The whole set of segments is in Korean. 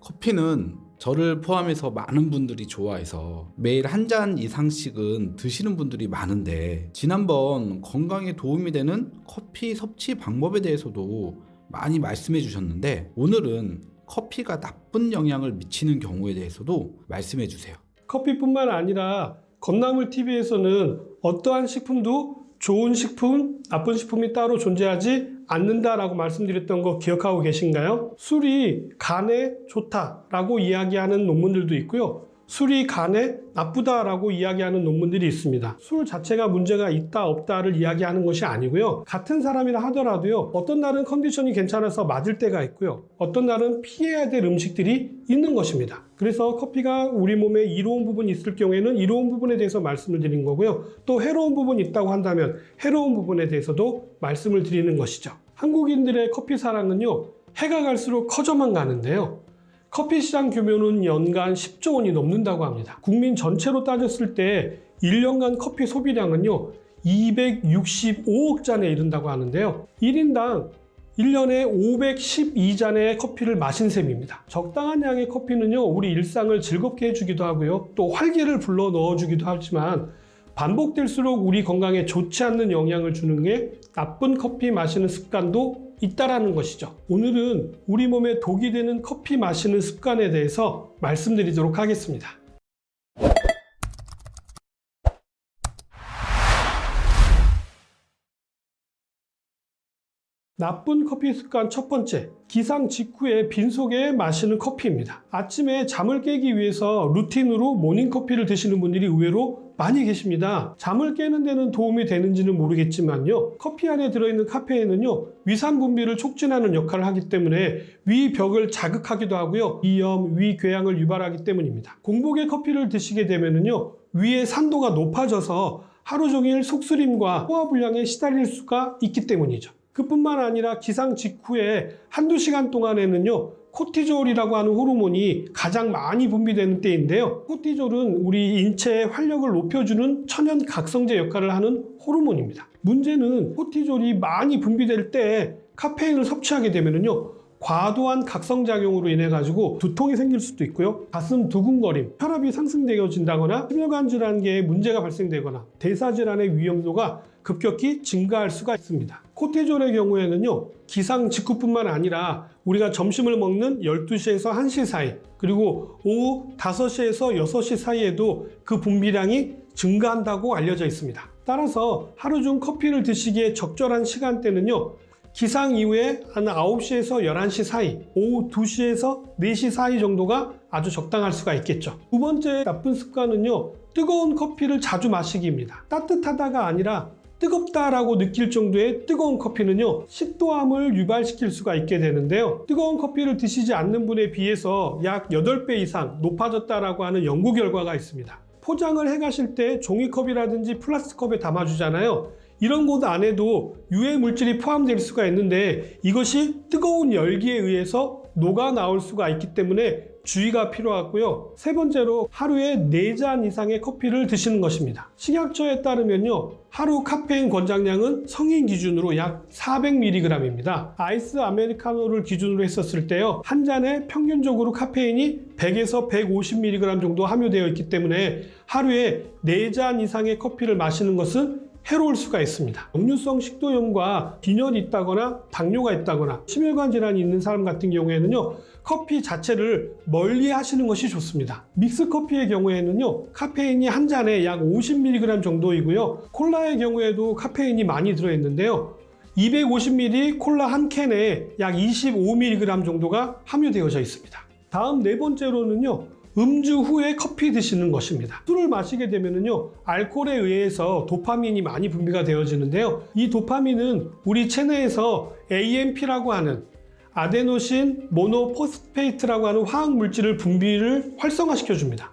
커피는 저를 포함해서 많은 분들이 좋아해서 매일 한 잔 이상씩은 드시는 분들이 많은데 지난번 건강에 도움이 되는 커피 섭취 방법에 대해서도 많이 말씀해 주셨는데 오늘은 커피가 나쁜 영향을 미치는 경우에 대해서도 말씀해 주세요. 커피뿐만 아니라 건나물 TV에서는 어떠한 식품도 좋은 식품, 나쁜 식품이 따로 존재하지 않는다라고 말씀드렸던 거 기억하고 계신가요? 술이 간에 좋다라고 이야기하는 논문들도 있고요. 술이 간에 나쁘다라고 이야기하는 논문들이 있습니다. 술 자체가 문제가 있다 없다를 이야기하는 것이 아니고요. 같은 사람이라 하더라도요. 어떤 날은 컨디션이 괜찮아서 맞을 때가 있고요. 어떤 날은 피해야 될 음식들이 있는 것입니다. 그래서 커피가 우리 몸에 이로운 부분이 있을 경우에는 이로운 부분에 대해서 말씀을 드린 거고요. 또 해로운 부분이 있다고 한다면 해로운 부분에 대해서도 말씀을 드리는 것이죠. 한국인들의 커피 사랑은요. 해가 갈수록 커져만 가는데요. 커피 시장 규모는 연간 10조 원이 넘는다고 합니다. 국민 전체로 따졌을 때 1년간 커피 소비량은요, 265억 잔에 이른다고 하는데요. 1인당 1년에 512잔의 커피를 마신 셈입니다. 적당한 양의 커피는요, 우리 일상을 즐겁게 해주기도 하고요, 또 활기를 불러 넣어주기도 하지만 반복될수록 우리 건강에 좋지 않는 영향을 주는 게 나쁜 커피 마시는 습관도 있다라는 것이죠. 오늘은 우리 몸에 독이 되는 커피 마시는 습관에 대해서 말씀드리도록 하겠습니다. 나쁜 커피 습관 첫 번째, 기상 직후에 빈속에 마시는 커피입니다. 아침에 잠을 깨기 위해서 루틴으로 모닝커피를 드시는 분들이 의외로 많이 계십니다. 잠을 깨는 데는 도움이 되는지는 모르겠지만요. 커피 안에 들어있는 카페인은요. 위산 분비를 촉진하는 역할을 하기 때문에 위 벽을 자극하기도 하고요. 위염, 위 궤양을 유발하기 때문입니다. 공복에 커피를 드시게 되면은요. 위의 산도가 높아져서 하루 종일 속쓰림과 소화불량에 시달릴 수가 있기 때문이죠. 그뿐만 아니라 기상 직후에 한두 시간 동안에는요, 코티졸이라고 하는 호르몬이 가장 많이 분비되는 때인데요. 코티졸은 우리 인체의 활력을 높여주는 천연 각성제 역할을 하는 호르몬입니다. 문제는 코티졸이 많이 분비될 때 카페인을 섭취하게 되면은요, 과도한 각성작용으로 인해 가지고 두통이 생길 수도 있고요. 가슴 두근거림, 혈압이 상승되어진다거나 심혈관 질환계에 문제가 발생되거나 대사 질환의 위험도가 급격히 증가할 수가 있습니다. 코티졸의 경우에는요. 기상 직후뿐만 아니라 우리가 점심을 먹는 12시에서 1시 사이 그리고 오후 5시에서 6시 사이에도 그 분비량이 증가한다고 알려져 있습니다. 따라서 하루 중 커피를 드시기에 적절한 시간대는요. 기상 이후에 한 9시에서 11시 사이, 오후 2시에서 4시 사이 정도가 아주 적당할 수가 있겠죠. 두 번째 나쁜 습관은요, 뜨거운 커피를 자주 마시기입니다. 따뜻하다가 아니라 뜨겁다라고 느낄 정도의 뜨거운 커피는요, 식도암을 유발시킬 수가 있게 되는데요. 뜨거운 커피를 드시지 않는 분에 비해서 약 8배 이상 높아졌다라고 하는 연구 결과가 있습니다. 포장을 해 가실 때 종이컵이라든지 플라스틱컵에 담아주잖아요. 이런 곳 안에도 유해 물질이 포함될 수가 있는데 이것이 뜨거운 열기에 의해서 녹아 나올 수가 있기 때문에 주의가 필요하고요. 세 번째로 하루에 4잔 이상의 커피를 드시는 것입니다. 식약처에 따르면요. 하루 카페인 권장량은 성인 기준으로 약 400mg입니다. 아이스 아메리카노를 기준으로 했었을 때요. 한 잔에 평균적으로 카페인이 100에서 150mg 정도 함유되어 있기 때문에 하루에 4잔 이상의 커피를 마시는 것은 해로울 수가 있습니다. 역류성 식도염과 빈혈이 있다거나 당뇨가 있다거나 심혈관 질환이 있는 사람 같은 경우에는요. 커피 자체를 멀리 하시는 것이 좋습니다. 믹스 커피의 경우에는요. 카페인이 한 잔에 약 50mg 정도이고요. 콜라의 경우에도 카페인이 많이 들어있는데요. 250ml 콜라 한 캔에 약 25mg 정도가 함유되어져 있습니다. 다음 네 번째로는요. 음주 후에 커피 드시는 것입니다. 술을 마시게 되면은요, 알코올에 의해서 도파민이 많이 분비가 되어지는데요. 이 도파민은 우리 체내에서 AMP라고 하는 아데노신 모노포스페이트라고 하는 화학 물질을 분비를 활성화시켜 줍니다.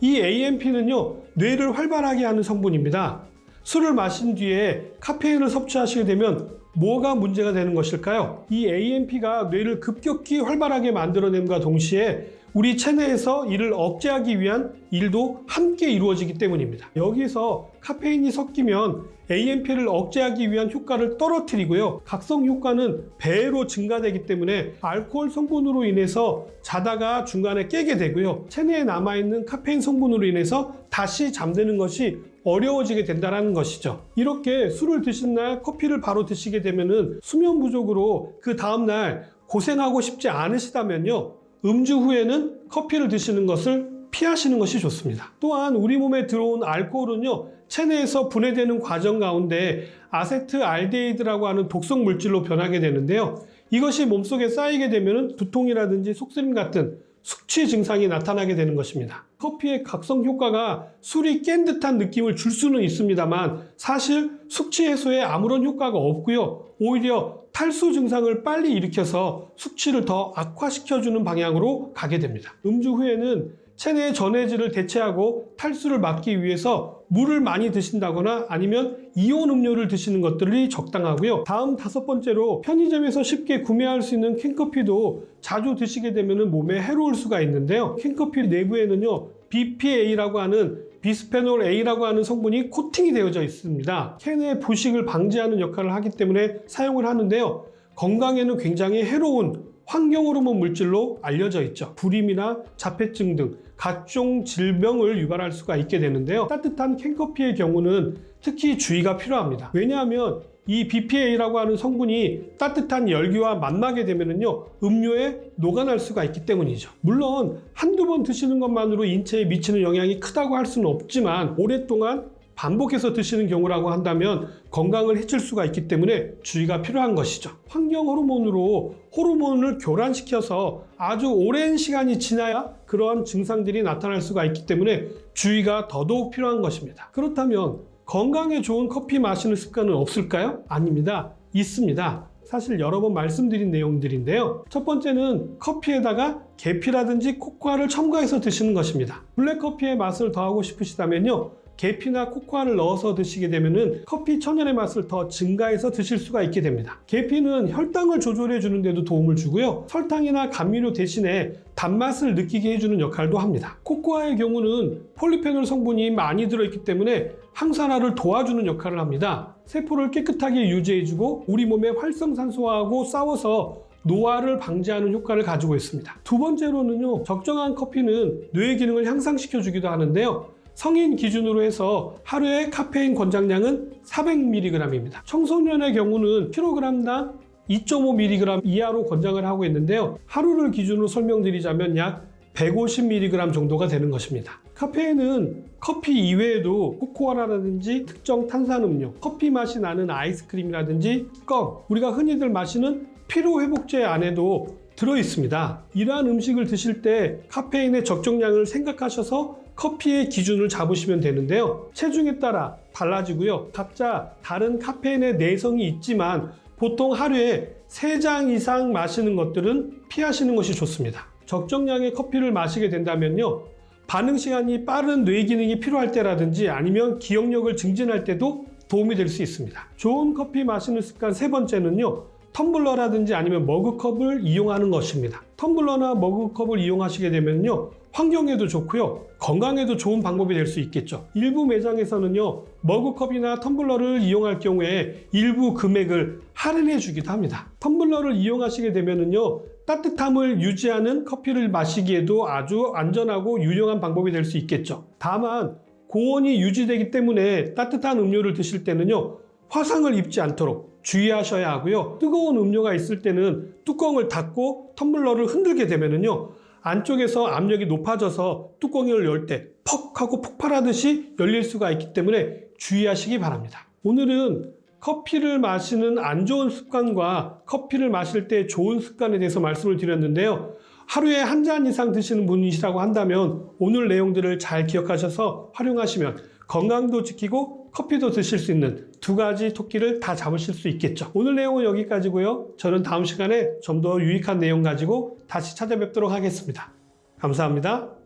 이 AMP는요, 뇌를 활발하게 하는 성분입니다. 술을 마신 뒤에 카페인을 섭취하시게 되면 뭐가 문제가 되는 것일까요? 이 AMP가 뇌를 급격히 활발하게 만들어냄과 동시에 우리 체내에서 이를 억제하기 위한 일도 함께 이루어지기 때문입니다. 여기서 카페인이 섞이면 AMP를 억제하기 위한 효과를 떨어뜨리고요. 각성 효과는 배로 증가되기 때문에 알코올 성분으로 인해서 자다가 중간에 깨게 되고요. 체내에 남아있는 카페인 성분으로 인해서 다시 잠드는 것이 어려워지게 된다는 것이죠. 이렇게 술을 드신 날 커피를 바로 드시게 되면은 수면 부족으로 그 다음날 고생하고 싶지 않으시다면요. 음주 후에는 커피를 드시는 것을 피하시는 것이 좋습니다. 또한 우리 몸에 들어온 알코올은요, 체내에서 분해되는 과정 가운데 아세트 알데히드라고 하는 독성 물질로 변하게 되는데요. 이것이 몸속에 쌓이게 되면 두통이라든지 속쓰림 같은 숙취 증상이 나타나게 되는 것입니다. 커피의 각성 효과가 술이 깬 듯한 느낌을 줄 수는 있습니다만 사실 숙취 해소에 아무런 효과가 없고요. 오히려 탈수 증상을 빨리 일으켜서 숙취를 더 악화시켜주는 방향으로 가게 됩니다. 음주 후에는 체내의 전해질을 대체하고 탈수를 막기 위해서 물을 많이 드신다거나 아니면 이온 음료를 드시는 것들이 적당하고요. 다음 다섯 번째로 편의점에서 쉽게 구매할 수 있는 캔커피도 자주 드시게 되면 몸에 해로울 수가 있는데요. 캔커피 내부에는요. BPA라고 하는 비스페놀 A라고 하는 성분이 코팅이 되어져 있습니다. 캔의 부식을 방지하는 역할을 하기 때문에 사용을 하는데요. 건강에는 굉장히 해로운 환경 호르몬 물질로 알려져 있죠. 불임이나 자폐증 등 각종 질병을 유발할 수가 있게 되는데요. 따뜻한 캔커피의 경우는 특히 주의가 필요합니다. 왜냐하면 이 BPA라고 하는 성분이 따뜻한 열기와 만나게 되면은요, 음료에 녹아날 수가 있기 때문이죠. 물론 한두 번 드시는 것만으로 인체에 미치는 영향이 크다고 할 수는 없지만 오랫동안 반복해서 드시는 경우라고 한다면 건강을 해칠 수가 있기 때문에 주의가 필요한 것이죠. 환경 호르몬으로 호르몬을 교란시켜서 아주 오랜 시간이 지나야 그러한 증상들이 나타날 수가 있기 때문에 주의가 더더욱 필요한 것입니다. 그렇다면 건강에 좋은 커피 마시는 습관은 없을까요? 아닙니다. 있습니다. 사실 여러 번 말씀드린 내용들인데요. 첫 번째는 커피에다가 계피라든지 코코아를 첨가해서 드시는 것입니다. 블랙커피의 맛을 더하고 싶으시다면요. 계피나 코코아를 넣어서 드시게 되면은 커피 천연의 맛을 더 증가해서 드실 수가 있게 됩니다. 계피는 혈당을 조절해 주는 데도 도움을 주고요. 설탕이나 감미료 대신에 단맛을 느끼게 해주는 역할도 합니다. 코코아의 경우는 폴리페놀 성분이 많이 들어있기 때문에 항산화를 도와주는 역할을 합니다. 세포를 깨끗하게 유지해주고 우리 몸의 활성산소하고 싸워서 노화를 방지하는 효과를 가지고 있습니다. 두 번째로는요, 적정한 커피는 뇌의 기능을 향상시켜 주기도 하는데요. 성인 기준으로 해서 하루에 카페인 권장량은 400mg입니다. 청소년의 경우는 킬로그램당 2.5mg 이하로 권장을 하고 있는데요. 하루를 기준으로 설명드리자면 약 150mg 정도가 되는 것입니다. 카페인은 커피 이외에도 코코아라든지 특정 탄산음료, 커피 맛이 나는 아이스크림이라든지 껌, 우리가 흔히들 마시는 피로회복제 안에도 들어 있습니다. 이러한 음식을 드실 때 카페인의 적정량을 생각하셔서 커피의 기준을 잡으시면 되는데요. 체중에 따라 달라지고요. 각자 다른 카페인의 내성이 있지만 보통 하루에 3잔 이상 마시는 것들은 피하시는 것이 좋습니다. 적정량의 커피를 마시게 된다면요. 반응 시간이 빠른 뇌 기능이 필요할 때라든지 아니면 기억력을 증진할 때도 도움이 될 수 있습니다. 좋은 커피 마시는 습관 세 번째는요. 텀블러라든지 아니면 머그컵을 이용하는 것입니다. 텀블러나 머그컵을 이용하시게 되면요. 환경에도 좋고요. 건강에도 좋은 방법이 될 수 있겠죠. 일부 매장에서는요. 머그컵이나 텀블러를 이용할 경우에 일부 금액을 할인해 주기도 합니다. 텀블러를 이용하시게 되면은요. 따뜻함을 유지하는 커피를 마시기에도 아주 안전하고 유용한 방법이 될 수 있겠죠. 다만 고온이 유지되기 때문에 따뜻한 음료를 드실 때는요. 화상을 입지 않도록 주의하셔야 하고요. 뜨거운 음료가 있을 때는 뚜껑을 닫고 텀블러를 흔들게 되면은요. 안쪽에서 압력이 높아져서 뚜껑을 열 때 퍽 하고 폭발하듯이 열릴 수가 있기 때문에 주의하시기 바랍니다. 오늘은 커피를 마시는 안 좋은 습관과 커피를 마실 때 좋은 습관에 대해서 말씀을 드렸는데요. 하루에 한 잔 이상 드시는 분이시라고 한다면 오늘 내용들을 잘 기억하셔서 활용하시면 건강도 지키고 커피도 드실 수 있는 두 가지 토끼를 다 잡으실 수 있겠죠. 오늘 내용은 여기까지고요. 저는 다음 시간에 좀 더 유익한 내용 가지고 다시 찾아뵙도록 하겠습니다. 감사합니다.